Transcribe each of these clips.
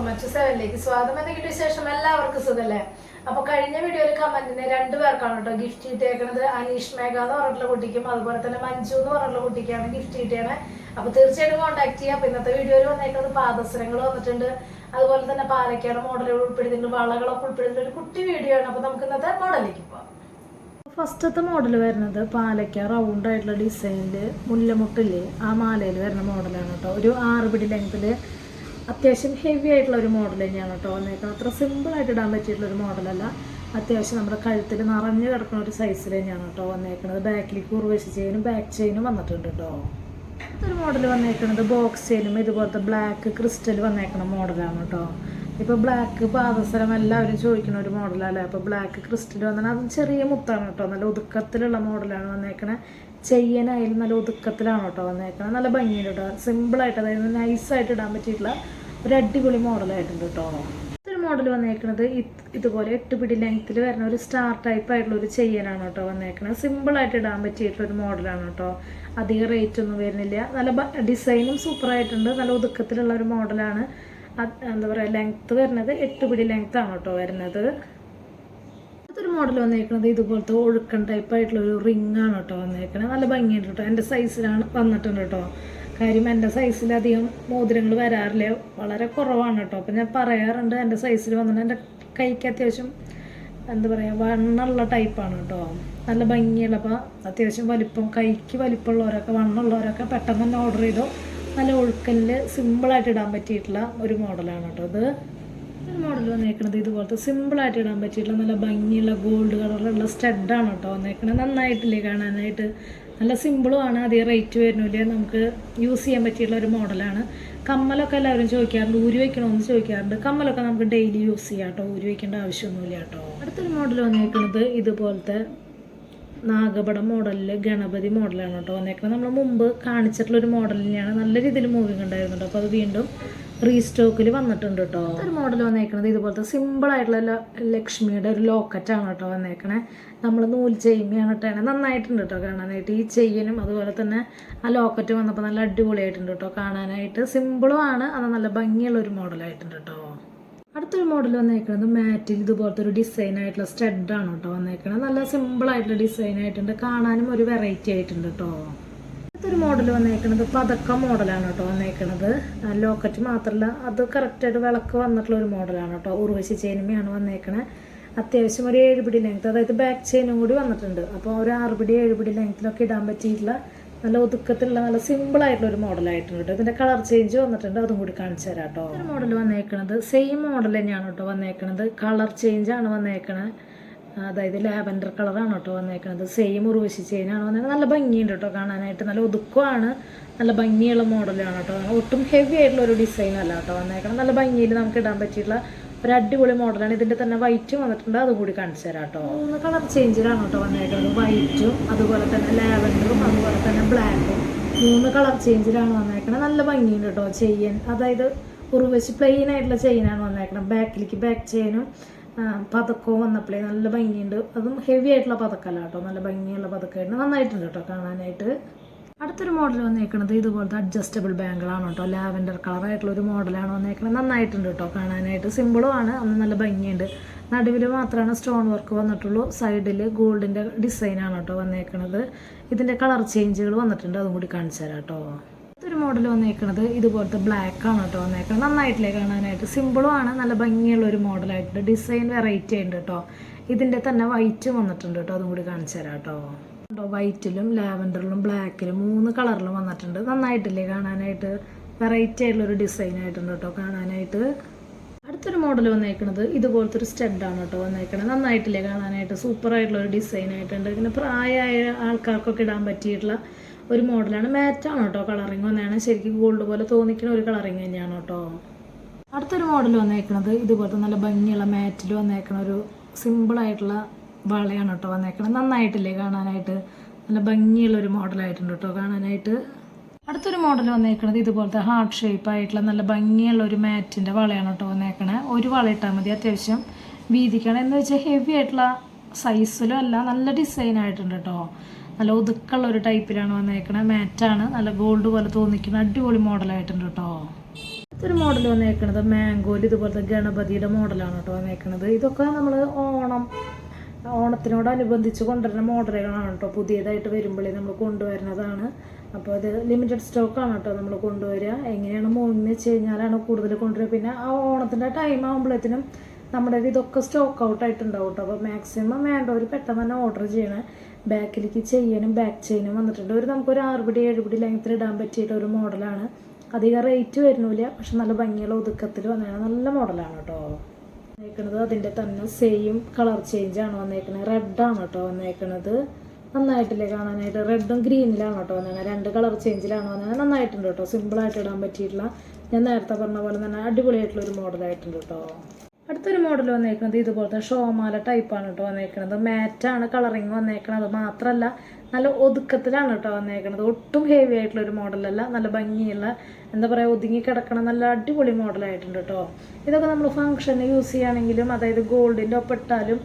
എല്ലാവർക്കും മറ്റു സെവനിലേക്ക് സ്വാഗതം എന്ന ശേഷം എല്ലാവർക്കും സുഖല്ലേ? അപ്പൊ കഴിഞ്ഞ വീഡിയോയിൽ കമന്റിന് രണ്ടു പേർക്കാണ് കേട്ടോ ഗിഫ്റ്റ് കിട്ടിയേക്കണത്. അനീഷ് മേഘ എന്ന് പറഞ്ഞിട്ടുള്ള കുട്ടിക്കും അതുപോലെ തന്നെ മഞ്ജു എന്ന് പറഞ്ഞിട്ടുള്ള കുട്ടിക്കാണ് ഗിഫ്റ്റ് കിട്ടിയത് അപ്പൊ തീർച്ചയായിട്ടും കോൺടാക്ട് ചെയ്യാം. അപ്പൊ ഇന്നത്തെ വീഡിയോയിൽ വന്നേക്കുന്നത് പാദസരങ്ങൾ വന്നിട്ടുണ്ട്. അതുപോലെ തന്നെ പാലക്കാട് മോഡലുകൾ ഉൾപ്പെടുത്തിയിട്ടുണ്ട് വളകളൊക്കെ ഉൾപ്പെടുത്തിയിട്ടുള്ള ഒരു കുട്ടി വീഡിയോ ആണ്. അപ്പൊ നമുക്ക് ഇന്നത്തെ മോഡലിലേക്ക് പോവാം. ഫസ്റ്റത്തെ മോഡൽ വരുന്നത് പാലക്ക റൗണ്ട് ആയിട്ടുള്ള ഡിസൈനിൽ മുല്ലമുട്ടില്ലേ? ആ മാലയിൽ വരുന്ന മോഡലാണ് കേട്ടോ. ഒരു ആറ് പിടി ലെങ്ത്തിൽ അത്യാവശ്യം ഹെവി ആയിട്ടുള്ള ഒരു മോഡൽ തന്നെയാണ് കേട്ടോ വന്നേക്കുന്നത് അത്ര സിമ്പിളായിട്ട് ഇടാൻ പറ്റിയിട്ടുള്ള ഒരു മോഡലല്ല അത്യാവശ്യം നമ്മുടെ കഴുത്തിൽ നിറഞ്ഞു കിടക്കുന്ന ഒരു സൈസിൽ തന്നെയാണ് കേട്ടോ വന്നേക്കുന്നത് ബാക്കിലേക്ക് ഉറവശി ചെയ്യാനും ബാക്ക് ചെയിനും വന്നിട്ടുണ്ട് കേട്ടോ ഒരു മോഡൽ വന്നേക്കുന്നത് ബോക്സ് ചെയിനും ഇതുപോലത്തെ ബ്ലാക്ക് ക്രിസ്റ്റൽ വന്നേക്കുന്ന മോഡലാണ് കേട്ടോ ഇപ്പോൾ ബ്ലാക്ക് പാദസരം എല്ലാവരും ചോദിക്കുന്ന ഒരു മോഡലല്ലേ അപ്പോൾ ബ്ലാക്ക് ക്രിസ്റ്റൽ വന്നാൽ അത് ചെറിയ മുത്താണ് കേട്ടോ നല്ല ഒതുക്കത്തിലുള്ള മോഡലാണ് വന്നേക്കണേ. ചെയ്യാനായാലും നല്ല ഒതുക്കത്തിലാണ് കേട്ടോ വന്നേക്കണത് നല്ല ഭംഗിയുണ്ട് കേട്ടോ സിമ്പിളായിട്ട് അതായത് നൈസായിട്ട് ഇടാൻ പറ്റിയിട്ടുള്ള ഒരു അടിപൊളി മോഡലായിട്ടുണ്ട് കേട്ടോ. ഇതൊരു മോഡൽ വന്നേക്കുന്നത് ഇതുപോലെ എട്ട് പിടി ലെങ്ത്തിൽ വരുന്ന ഒരു സ്റ്റാർ ടൈപ്പ് ആയിട്ടുള്ള ഒരു ചെയ്യാനാണ് കേട്ടോ വന്നേക്കുന്നത് സിമ്പിളായിട്ട് ഇടാൻ പറ്റിയിട്ടുള്ള ഒരു മോഡലാണ് കേട്ടോ. അധികം റേറ്റ് ഒന്നും വരുന്നില്ല. നല്ല ഡിസൈനും സൂപ്പറായിട്ടുണ്ട് നല്ല ഒതുക്കത്തിലുള്ള ഒരു മോഡലാണ്. എന്താ പറയുക ലെങ്ത്ത് വരുന്നത് എട്ട് പിടി ലെങ്ത് ആണ് കേട്ടോ വരുന്നത്. അടുത്തൊരു മോഡൽ വന്നേക്കുന്നത് ഇതുപോലത്തെ ഒഴുക്കൻ ടൈപ്പ് ആയിട്ടുള്ള ഒരു റിംഗ് ആണ് കേട്ടോ വന്നേക്കുന്നത് നല്ല ഭംഗിയുണ്ട് കേട്ടോ. എന്റെ സൈസിലാണ് വന്നിട്ടുണ്ട് കേട്ടോ. കാര്യം എന്റെ സൈസിൽ അധികം മോതിരങ്ങൾ വരാറില്ല. വളരെ കുറവാണ് കേട്ടോ. അപ്പം ഞാൻ പറയാറുണ്ട് എന്റെ സൈസിൽ വന്നിട്ട് എന്റെ കൈക്ക് അത്യാവശ്യം എന്താ പറയുക വണ്ണുള്ള ടൈപ്പാണ് കേട്ടോ. നല്ല ഭംഗിയുള്ള അപ്പോൾ അത്യാവശ്യം വലിപ്പം കൈക്ക് വലിപ്പമുള്ളവരൊക്കെ വണ്ണുള്ളവരൊക്കെ പെട്ടെന്ന് തന്നെ ഓർഡർ ചെയ്തു. നല്ല ഒഴുക്കലിൽ സിമ്പിളായിട്ട് ഇടാൻ പറ്റിയിട്ടുള്ള ഒരു മോഡലാണ് കേട്ടോ ഇത്. മോഡൽ വന്നേക്കണത്. ഇതുപോലത്തെ സിമ്പിളായിട്ട് ഇടാൻ പറ്റിയിട്ടുള്ള നല്ല ഭംഗിയുള്ള ഗോൾഡ് കളറിലുള്ള സ്റ്റഡാണ് കേട്ടോ വന്നേക്കണത്. നന്നായിട്ടില്ലേ കാണാനായിട്ട്? നല്ല സിമ്പിളും ആണ്. അധികം റേറ്റ് വരുന്നില്ല? നമുക്ക് യൂസ് ചെയ്യാൻ പറ്റിയിട്ടുള്ള ഒരു മോഡലാണ് കമ്മലൊക്കെ എല്ലാവരും ചോദിക്കാറുണ്ട്. ഊരി വയ്ക്കണമെന്ന് ചോദിക്കാറുണ്ട്. കമ്മലൊക്കെ നമുക്ക് ഡെയിലി യൂസ് ചെയ്യാം കേട്ടോ ഊരി വയ്ക്കേണ്ട ആവശ്യമൊന്നുമില്ല കേട്ടോ അടുത്തൊരു മോഡൽ വന്നേക്കുന്നത് ഇതുപോലത്തെ നാഗപടം മോഡലിൽ ഗണപതി മോഡലാണ് കേട്ടോ വന്നേക്കുന്നത്. നമ്മൾ മുമ്പ് കാണിച്ചിട്ടുള്ള ഒരു മോഡലിനെയാണ് നല്ല രീതിയിൽ മൂവിങ് ഉണ്ടായിരുന്നുണ്ടോ അപ്പോൾ അത് വീണ്ടും റീസ്റ്റോക്കിൽ വന്നിട്ടുണ്ട് കേട്ടോ ഒരു മോഡൽ വന്നേക്കുന്നത് ഇതുപോലത്തെ സിമ്പിൾ ആയിട്ടുള്ള ലക്ഷ്മിയുടെ ഒരു ലോക്കറ്റാണ് കേട്ടോ വന്നേക്കണേ. നമ്മൾ നൂൽ ചെയ്യുകയാണ് കേട്ടോ നന്നായിട്ടുണ്ട് കേട്ടോ കാണാനായിട്ട്. ഈ ചെയ്യനും അതുപോലെ തന്നെ ആ ലോക്കറ്റ് വന്നപ്പോൾ നല്ല അടിപൊളിയായിട്ടുണ്ട് കേട്ടോ കാണാനായിട്ട്. സിമ്പിളും ആണ്. അത് നല്ല ഭംഗിയുള്ള ഒരു മോഡലായിട്ടുണ്ട് കേട്ടോ അടുത്തൊരു മോഡൽ വന്നേക്കുന്നത് മാറ്റിൽ ഇതുപോലത്തെ ഒരു ഡിസൈൻ ആയിട്ടുള്ള സ്റ്റഡാണ് കേട്ടോ വന്നേക്കുന്നത് നല്ല സിമ്പിൾ ആയിട്ടുള്ള ഡിസൈൻ ആയിട്ടുണ്ട്. കാണാനും ഒരു വെറൈറ്റി ആയിട്ടുണ്ട് കേട്ടോ അടുത്തൊരു മോഡൽ വന്നേക്കുന്നത് പതക്ക മോഡലാണ് കേട്ടോ വന്നേക്കുന്നത് ലോക്കറ്റ് മാത്രമല്ല അത് കറക്റ്റായിട്ട് വിളക്ക് വന്നിട്ടുള്ള ഒരു മോഡലാണ് കേട്ടോ. ഉർവശി ചേനമയാണ് വന്നേക്കണേ. അത്യാവശ്യം ഒരു ഏഴ് പിടി ലെങ്ത് അതായത് ബാക്ക് ചെയിനും കൂടി വന്നിട്ടുണ്ട്. അപ്പോൾ ഒരു ആറ് പിടി ഏഴ് പിടി ലെങ്ത്തിലൊക്കെ ഇടാൻ പറ്റിയിട്ടുള്ള നല്ല ഒതുക്കത്തിലുള്ള നല്ല സിമ്പിൾ ആയിട്ടുള്ള ഒരു മോഡലായിട്ടുണ്ട് ഇതിന്റെ കളർ ചേഞ്ച് വന്നിട്ടുണ്ട്. അതും കൂടി കാണിച്ചു തരാം കേട്ടോ. ഒരു മോഡൽ വന്നേക്കണത്. സെയിം മോഡൽ തന്നെയാണ് കേട്ടോ വന്നേക്കണത്. കളർ ചേഞ്ച് ആണ് വന്നേക്കണത് അതായത് ലാവൻഡർ കളറാണ് കേട്ടോ വന്നേക്കുന്നത് സെയിം ഉറുവശി ചെയിനാണ് വന്നേക്കുന്നത് നല്ല ഭംഗിയുണ്ട് കേട്ടോ കാണാനായിട്ട്. നല്ല ഒതുക്കമാണ്. നല്ല ഭംഗിയുള്ള മോഡലാണ് കേട്ടോ. ഒട്ടും ഹെവി ആയിട്ടുള്ള ഒരു ഡിസൈൻ അല്ല കേട്ടോ വന്നേക്കണം നല്ല ഭംഗിയിൽ നമുക്ക് ഇടാൻ പറ്റിയിട്ടുള്ള ഒരു അടിപൊളി മോഡലാണ്. ഇതിന്റെ തന്നെ വൈറ്റും വന്നിട്ടുണ്ട്. അതും കൂടി കാണിച്ചു തരാം കേട്ടോ. മൂന്ന് കളർ ചേഞ്ചിലാണ് കേട്ടോ വന്നേക്കുന്നത് വൈറ്റും അതുപോലെ തന്നെ ലാവൻഡറും അതുപോലെ തന്നെ ബ്ലാക്കും മൂന്ന് കളർ ചേഞ്ചിലാണ് വന്നേക്കുന്നത് നല്ല ഭംഗിയുണ്ട് കേട്ടോ ചെയിൻ അതായത് ഉറുവശി പ്ലെയിൻ ആയിട്ടുള്ള ചെയിനാണ് വന്നേക്കുന്നത് ബാക്കിലേക്ക് ബാക്ക് ചെയിനും പതക്കവും വന്നപ്പോഴേ നല്ല ഭംഗിയുണ്ട്. അതും ഹെവി ആയിട്ടുള്ള പതക്കല്ല കേട്ടോ. നല്ല ഭംഗിയുള്ള പതക്കമായിട്ട് നന്നായിട്ടുണ്ട് കേട്ടോ കാണാനായിട്ട്. അടുത്തൊരു മോഡൽ വന്നേക്കുന്നത് ഇതുപോലത്തെ അഡ്ജസ്റ്റബിൾ ബാങ്കിളാണ് കേട്ടോ. ലാവൻഡർ കളർ ആയിട്ടുള്ള ഒരു മോഡലാണ് വന്നേക്കുന്നത് നന്നായിട്ടുണ്ട് കേട്ടോ കാണാനായിട്ട്. സിമ്പിളും ആണ്. അന്ന് നല്ല ഭംഗിയുണ്ട്. നടുവിൽ മാത്രമാണ് സ്റ്റോൺ വർക്ക് വന്നിട്ടുള്ളൂ. സൈഡിൽ ഗോൾഡിന്റെ ഡിസൈനാണ് കേട്ടോ വന്നേക്കുന്നത് ഇതിന്റെ കളർ ചേഞ്ചുകൾ വന്നിട്ടുണ്ട്. അതും കൂടി കാണിച്ചു തരാം കേട്ടോ. ഇതൊരു മോഡൽ വന്നേക്കുന്നത് ഇതുപോലത്തെ ബ്ലാക്ക് ആണ് കേട്ടോ വന്നേക്കുന്നത് നന്നായിട്ടില്ലേ കാണാനായിട്ട്? സിമ്പിളും ആണ്. നല്ല ഭംഗിയുള്ള ഒരു മോഡലായിട്ടുണ്ട് ഡിസൈൻ വെറൈറ്റി ഉണ്ട് കേട്ടോ ഇതിന്റെ തന്നെ വൈറ്റ് വന്നിട്ടുണ്ട് കേട്ടോ അതും കൂടി കാണിച്ചു തരാം കേട്ടോ കേട്ടോ വൈറ്റിലും ലാവൻഡറിലും ബ്ലാക്കിലും മൂന്ന് കളറിലും വന്നിട്ടുണ്ട്. നന്നായിട്ടില്ലേ കാണാനായിട്ട്? വെറൈറ്റി ആയിട്ടുള്ളൊരു ഡിസൈൻ ആയിട്ടുണ്ട് കേട്ടോ കാണാനായിട്ട്. അടുത്തൊരു മോഡൽ വന്നേക്കുന്നത് ഇതുപോലത്തെ ഒരു സ്റ്റഡാണ് കേട്ടോ വന്നേക്കണത്. നന്നായിട്ടില്ലേ കാണാനായിട്ട്? സൂപ്പർ ആയിട്ടുള്ള ഒരു ഡിസൈൻ ആയിട്ടുണ്ട്. പിന്നെ പ്രായമായ ആൾക്കാർക്കൊക്കെ ഇടാൻ പറ്റിയിട്ടുള്ള ഒരു മോഡലാണ്. മാറ്റാണ് കേട്ടോ കളറിങ് വന്നതാണ് ശരിക്കും ഗോൾഡ് പോലെ തോന്നിക്കുന്ന ഒരു കളറിങ് തന്നെയാണ് കേട്ടോ അടുത്തൊരു മോഡൽ വന്നേക്കുന്നത് ഇതുപോലത്തെ നല്ല ഭംഗിയുള്ള മാറ്റിൽ വന്നേക്കണ ഒരു സിമ്പിളായിട്ടുള്ള വളയാണ് കേട്ടോ വന്നേക്കണത്. നന്നായിട്ടില്ലേ കാണാനായിട്ട്? നല്ല ഭംഗിയുള്ള ഒരു മോഡലായിട്ടുണ്ട് കേട്ടോ കാണാനായിട്ട്. അടുത്തൊരു മോഡൽ വന്നേക്കണത് ഇതുപോലത്തെ ഹാർട്ട് ഷേപ്പ് ആയിട്ടുള്ള നല്ല ഭംഗിയുള്ള ഒരു മാറ്റിന്റെ വളയാണ് കേട്ടോ വന്നേക്കണേ. ഒരു വള ഇട്ടാൽ മതി അത്യാവശ്യം. വീതിക്കണം. എന്ന് വെച്ചാൽ ഹെവി ആയിട്ടുള്ള സൈസിലും അല്ല നല്ല ഡിസൈൻ ആയിട്ടുണ്ട് കേട്ടോ നല്ല ഒതുക്കുള്ള ഒരു ടൈപ്പിലാണ് വന്നേക്കണേ. മാറ്റാണ് നല്ല ഗോൾഡ് പോലെ തോന്നിക്കുന്ന അടിപൊളി മോഡലായിട്ടുണ്ട് കേട്ടോ. ഒരു മോഡൽ വന്നേക്കണത്. മാംഗോയിൽ ഇതുപോലത്തെ ഗണപതിയുടെ മോഡലാണ് കേട്ടോ വന്നേക്കണത്. ഇതൊക്കെ നമ്മൾ ഓണം ഓണത്തിനോടനുബന്ധിച്ച് കൊണ്ടുവരുന്ന മോഡലുകളാണ് കേട്ടോ. പുതിയതായിട്ട് വരുമ്പോഴേ നമ്മൾ കൊണ്ടുവരുന്നതാണ്. അപ്പോൾ അത് ലിമിറ്റഡ് സ്റ്റോക്കാണ് കേട്ടോ നമ്മൾ കൊണ്ടുവരിക. എങ്ങനെയാണ് മൂന്ന് വെച്ച് കഴിഞ്ഞാലാണ് കൂടുതൽ കൊണ്ടുവരിക. പിന്നെ ആ ഓണത്തിന്റെ ടൈം ആകുമ്പോഴത്തേനും നമ്മുടെ ഇതൊക്കെ സ്റ്റോക്ക് ഔട്ട് ആയിട്ടുണ്ടാവും കേട്ടോ. അപ്പോൾ മാക്സിമം വേണ്ടവർ പെട്ടെന്ന് തന്നെ ഓർഡർ ചെയ്യണേ. ബാക്കിലേക്ക് ചെയ്യാനും ബാക്ക് ചെയിനും വന്നിട്ടുണ്ട്. ഒരു നമുക്കൊരു ആറുപടി ഏഴുപടി ലെങ്ത്തിൽ ഇടാൻ പറ്റിയിട്ട് ഒരു മോഡലാണ്. അധികം റേറ്റ് വരുന്നില്ല പക്ഷെ നല്ല ഭംഗിയുള്ള ഒതുക്കത്തിൽ വന്നതാണ്. നല്ല മോഡലാണ് കേട്ടോ. വന്നേക്കണത് അതിന്റെ തന്നെ സെയിം കളർ ചേഞ്ച് ആണ് വന്നേക്കണത്. റെഡാണ് കേട്ടോ വന്നേക്കണത്. നന്നായിട്ടില്ലേ കാണാനായിട്ട്? റെഡും ഗ്രീനിലാണ് കേട്ടോ വന്നത് രണ്ട് കളർ ചേഞ്ചിലാണ് വന്നത് നന്നായിട്ടുണ്ട് കേട്ടോ. സിമ്പിളായിട്ട് ഇടാൻ പറ്റിയിട്ടുള്ള ഞാൻ നേരത്തെ പറഞ്ഞ പോലെ തന്നെ അടിപൊളിയായിട്ടുള്ള ഒരു മോഡലായിട്ടുണ്ട് കേട്ടോ. അടുത്തൊരു മോഡൽ വന്നേക്കുന്നത് ഇതുപോലത്തെ ഷോമാല ടൈപ്പാണ് കേട്ടോ വന്നേക്കുന്നത് മാറ്റാണ് കളറിങ് വന്നേക്കണത്. മാത്രമല്ല നല്ല ഒതുക്കത്തിലാണ് കേട്ടോ വന്നേക്കുന്നത് ഒട്ടും ഹെവി ആയിട്ടുള്ള ഒരു മോഡലല്ല നല്ല ഭംഗിയുള്ള എന്താ പറയുക ഒതുങ്ങി കിടക്കണ നല്ല അടിപൊളി മോഡലായിട്ടുണ്ട് കേട്ടോ ഇതൊക്കെ നമ്മൾ ഫംഗ്ഷന് യൂസ് ചെയ്യുകയാണെങ്കിലും അതായത് ഗോൾഡിന്റെ ഒപ്പം ഇട്ടാലും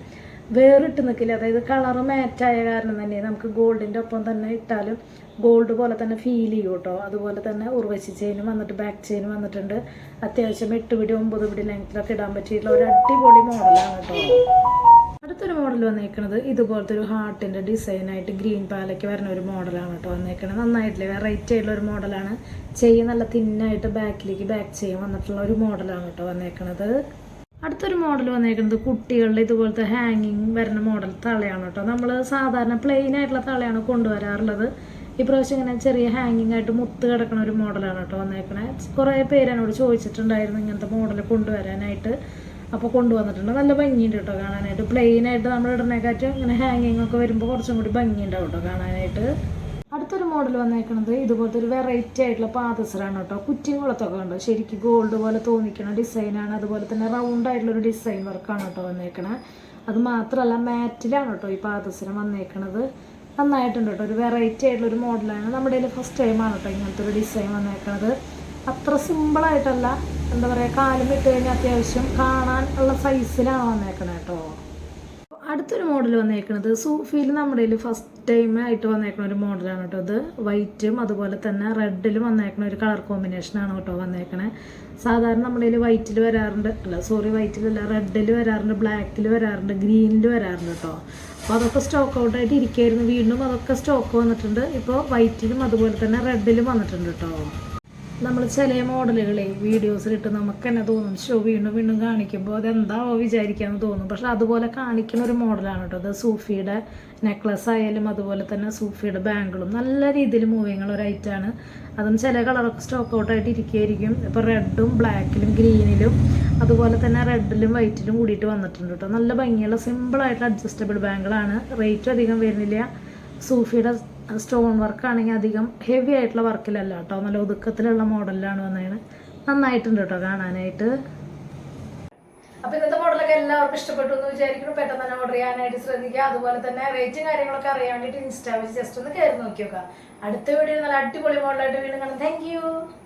വേറിട്ട് നിൽക്കില്ല അതായത് കളറ് മാറ്റായ കാരണം തന്നെ നമുക്ക് ഗോൾഡിന്റെ ഒപ്പം തന്നെ ഇട്ടാലും ഗോൾഡ് പോലെ തന്നെ ഫീൽ ചെയ്യും കേട്ടോ അതുപോലെ തന്നെ ഉർവശി ചെയിനും വന്നിട്ട് ബാക്ക് ചെയിനും വന്നിട്ടുണ്ട്. അത്യാവശ്യം എട്ട് പിടി ഒമ്പത് പിടി ലെങ്ത്തിലൊക്കെ ഇടാൻ പറ്റിയിട്ടുള്ള ഒരു അടിപൊളി മോഡലാണ് കേട്ടോ അടുത്തൊരു മോഡൽ വന്നേക്കുന്നത് ഇതുപോലത്തെ ഒരു ഹാർട്ടിന്റെ ഡിസൈനായിട്ട് ഗ്രീൻ പാലയ്ക്ക് വരുന്ന ഒരു മോഡലാണ് കേട്ടോ വന്നേക്കുന്നത് നന്നായിട്ടില്ലേ? വെറൈറ്റി ആയിട്ടുള്ള ഒരു മോഡലാണ് ചെയിൻ നല്ല തിന്നായിട്ട് ബാക്കിലേക്ക് ബാക്ക് ചെയ്യാൻ വന്നിട്ടുള്ള ഒരു മോഡലാണ് കേട്ടോ വന്നേക്കുന്നത് അടുത്തൊരു മോഡൽ വന്നേക്കുന്നത് കുട്ടികളുടെ ഇതുപോലത്തെ ഹാങ്ങിങ് വരുന്ന മോഡൽ തളയാണ് കേട്ടോ നമ്മൾ സാധാരണ പ്ലെയിൻ ആയിട്ടുള്ള തളയാണ് കൊണ്ടുവരാറുള്ളത്. ഇപ്രാവശ്യം ഇങ്ങനെ ചെറിയ ഹാങ്ങിങ് ആയിട്ട് മുത്ത് കിടക്കുന്ന ഒരു മോഡലാണ് കേട്ടോ വന്നേക്കണേ. കുറേ പേര് ചോദിച്ചിട്ടുണ്ടായിരുന്നു ഇങ്ങനത്തെ മോഡൽ കൊണ്ടുവരാനായിട്ട്. അപ്പോൾ കൊണ്ടുവന്നിട്ടുണ്ട്. നല്ല ഭംഗിയുണ്ട് കേട്ടോ കാണാനായിട്ട്. പ്ലെയിൻ ആയിട്ട് നമ്മൾ ഇടുന്നേക്കാറ്റും ഇങ്ങനെ ഹാങ്ങിങ് ഒക്കെ വരുമ്പോൾ കുറച്ചും കൂടി ഭംഗിയുണ്ടാവും കേട്ടോ കാണാനായിട്ട്. അടുത്തൊരു മോഡൽ വന്നേക്കണത് ഇതുപോലത്തെ ഒരു വെറൈറ്റി ആയിട്ടുള്ള പാദസരാണ് കേട്ടോ. കുറ്റിയും കുളത്തൊക്കെ ഉണ്ട് ശരിക്കും ഗോൾഡ് പോലെ തോന്നിക്കുന്ന ഡിസൈനാണ് അതുപോലെ തന്നെ റൗണ്ട് ആയിട്ടുള്ള ഒരു ഡിസൈൻ വർക്കാണ് കേട്ടോ വന്നേക്കണേ. അത് മാത്രമല്ല മാറ്റിലാണ് കേട്ടോ ഈ പാദസരം വന്നേക്കണത്. നന്നായിട്ടുണ്ട് കേട്ടോ. ഒരു വെറൈറ്റി ആയിട്ടുള്ള ഒരു മോഡലാണ് നമ്മുടെ കയ്യിൽ ഫസ്റ്റ് ടൈമാണ് കേട്ടോ ഇങ്ങനത്തെ ഒരു ഡിസൈൻ വന്നേക്കുന്നത് അത്ര സിമ്പിളായിട്ടല്ല എന്താ പറയുക കാലം ഇട്ട് കഴിഞ്ഞാൽ അത്യാവശ്യം കാണാൻ ഉള്ള സൈസിലാണ് വന്നേക്കണത് കേട്ടോ. അടുത്തൊരു മോഡൽ വന്നേക്കുന്നത് സൂഫിയിൽ നമ്മുടെ കയ്യിൽ ഫസ്റ്റ് ടൈം ആയിട്ട് വന്നേക്കുന്ന ഒരു മോഡലാണ് കേട്ടോ ഇത്. വൈറ്റും അതുപോലെ തന്നെ റെഡിലും വന്നേക്കുന്ന ഒരു കളർ കോമ്പിനേഷനാണ് കേട്ടോ വന്നേക്കണേ. സാധാരണ നമ്മുടെ കയ്യിൽ വൈറ്റിൽ വരാറുണ്ട്. അല്ല സോറി വൈറ്റിലല്ല റെഡിൽ വരാറുണ്ട് ബ്ലാക്കിൽ വരാറുണ്ട് ഗ്രീനിൽ വരാറുണ്ട് കേട്ടോ. അപ്പോൾ അതൊക്കെ സ്റ്റോക്ക് ഔട്ട് ആയിട്ട് ഇരിക്കുകയായിരുന്നു വീണ്ടും അതൊക്കെ സ്റ്റോക്ക് വന്നിട്ടുണ്ട്. ഇപ്പോൾ വൈറ്റിലും അതുപോലെ തന്നെ റെഡിലും വന്നിട്ടുണ്ട് കേട്ടോ നമ്മൾ ചില മോഡലുകളെ വീഡിയോസിലിട്ട് നമുക്ക് തന്നെ തോന്നും ഷോ വീണ്ടും വീണ്ടും കാണിക്കുമ്പോൾ അതെന്താവോ വിചാരിക്കാമെന്ന് തോന്നും. പക്ഷെ അതുപോലെ കാണിക്കുന്ന ഒരു മോഡലാണ് കേട്ടോ. അത് സൂഫിയുടെ നെക്ലസ് ആയാലും അതുപോലെ തന്നെ സൂഫിയുടെ ബാങ്കിളും നല്ല രീതിയിൽ മൂവിങ് ഉള്ള ഒരു ഐറ്റാണ് അതും ചില കളറൊക്കെ സ്റ്റോക്ക് ഔട്ടായിട്ട് ഇരിക്കുകയായിരിക്കും ഇപ്പോൾ റെഡും ബ്ലാക്കിലും ഗ്രീനിലും അതുപോലെ തന്നെ റെഡിലും വൈറ്റിലും കൂടിയിട്ട് വന്നിട്ടുണ്ട് കേട്ടോ. നല്ല ഭംഗിയുള്ള സിമ്പിളായിട്ടുള്ള അഡ്ജസ്റ്റബിൾ ബാങ്കിളാണ് റേറ്റും അധികം വരുന്നില്ല. സൂഫിയുടെ സ്റ്റോൺ വർക്കാണെങ്കിൽ അധികം ഹെവി ആയിട്ടുള്ള വർക്കിലല്ല കേട്ടോ. നല്ല ഒതുക്കത്തിലുള്ള മോഡലിലാണ് വന്നതാണ് നന്നായിട്ടുണ്ട് കേട്ടോ കാണാനായിട്ട്. അപ്പൊ ഇന്നത്തെ മോഡലൊക്കെ എല്ലാവർക്കും ഇഷ്ടപ്പെട്ടു എന്ന് വിചാരിക്കുന്നു. പെട്ടെന്ന് തന്നെ ഓർഡർ ചെയ്യാനായിട്ട് ശ്രദ്ധിക്കുക. അതുപോലെ തന്നെ റേറ്റും കാര്യങ്ങളൊക്കെ അറിയാൻ വേണ്ടിയിട്ട് ഇൻസ്റ്റാ വെച്ച് ജസ്റ്റ് ഒന്ന് കയറി നോക്കി നോക്കുക അടുത്ത വീഡിയോ നല്ല അടിപൊളി മോഡലായിട്ട് വീണ്ടും കാണാം. താങ്ക്